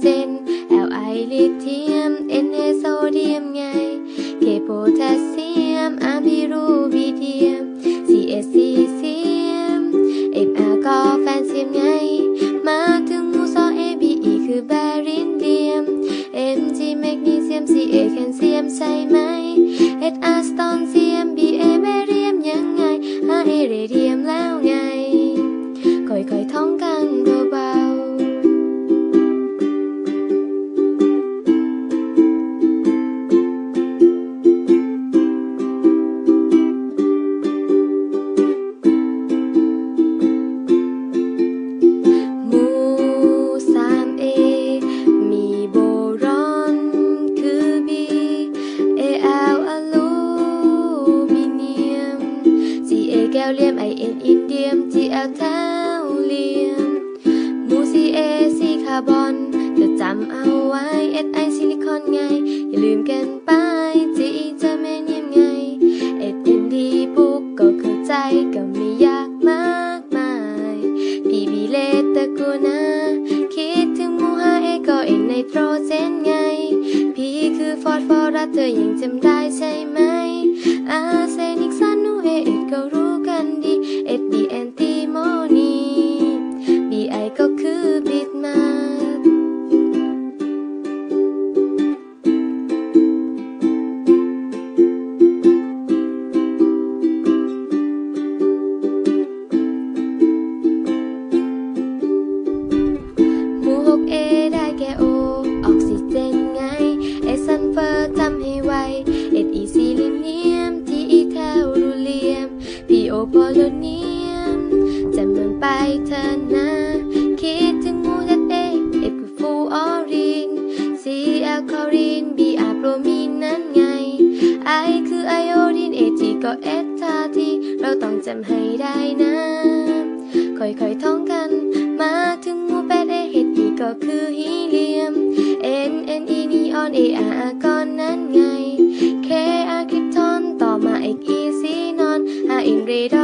เจน L I ลิเทียม N A โซเดียมไง K โพแทสเซียม R B รูบีเทียม C S C เซียม M R ก็แฟนเซียมไง มาถึงหมูซอ A B E คือแบรินเดียม M G แมกนีเซียม C A แคลเซียมใช่ไหม H R สโตนเซียม B A แบเรียมยังไง5 A เรเดียมแล้วไง A แก้วเลียม I N อินเดียม G L แก้วเลียมมู C A C คาร์บอนจะจำเอาไว้ S I ซิลิคอนไง อย่าลืมกันไป G E จะเมเนียมไง S N D ปุ๊กก็เข้าใจก็ไม่ยากมากมายพีบีเลตตะกูนะ คิดถึงมูฮาเอก็เอ็นไนโตรเจนไง พีคือฟอสฟอรัสเธอยังจำได้ใช่ไหมอาเซนิก โพโลเนียมจำมันไปเถอะนะคิดถึงมู่ Z A F คือฟูออริน C แอลคอริน B R โปรมีนนั่นไง I คือไอโอดีน A G ก็ S ทาทีเราต้องจำให้ได้นะ ค่อยๆท่องกัน มาถึงมูแปด A H E ก็คือฮีเลียม N N E นีออน A R อาร์กอ อน